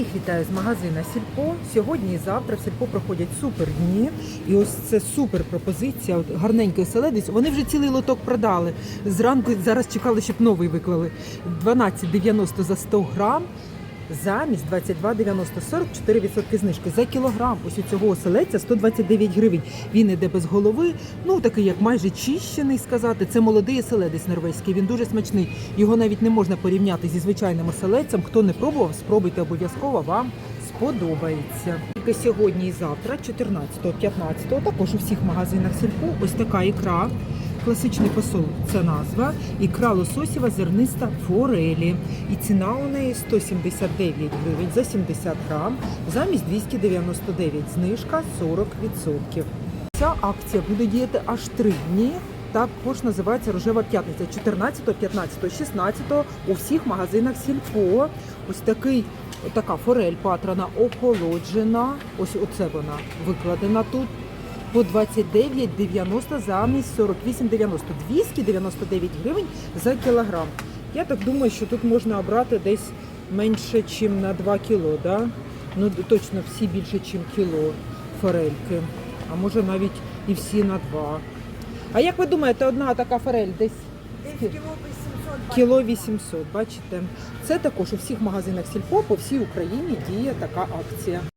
Всіх вітаю з магазина Сільпо. Сьогодні і завтра в Сільпо проходять супер дні. І ось це супер пропозиція. От гарненький оселедець. Вони вже цілий лоток продали. Зранку зараз чекали, щоб новий виклали. 12,90 за 100 грам. Замість 22,90 44% знижки за кілограм. Ось у цього оселедця 129 гривень. Він іде без голови, ну такий як майже чищений сказати. Це молодий оселедець норвезький. Він дуже смачний. Його навіть не можна порівняти зі звичайним оселедцем. Хто не пробував, спробуйте обов'язково вам сподобається. Тільки сьогодні і завтра, 14 15 також у всіх магазинах сільпо. Ось така ікра. Класичний посол це назва. Ікра лососєва зерниста форелі. І ціна у неї 179 гривень за 70 грам, замість 299 знижка 40%. Ця акція буде діяти аж три дні. Також називається Рожева п'ятниця 14, 15, 16 у всіх магазинах Сільпо. Ось такий така форель патрана охолоджена. Ось оце вона викладена тут. По 29,90 замість 48,90. 299 гривень за кілограм. Я так думаю, що тут можна обрати десь менше, ніж на 2 кіло. Да? Ну точно всі більше, ніж кіло форельки. А може навіть і всі на 2. А як ви думаєте, одна така форель десь Десь кіло 800 кіло 800, бачите? Це також у всіх магазинах Сільпо по всій Україні діє така акція.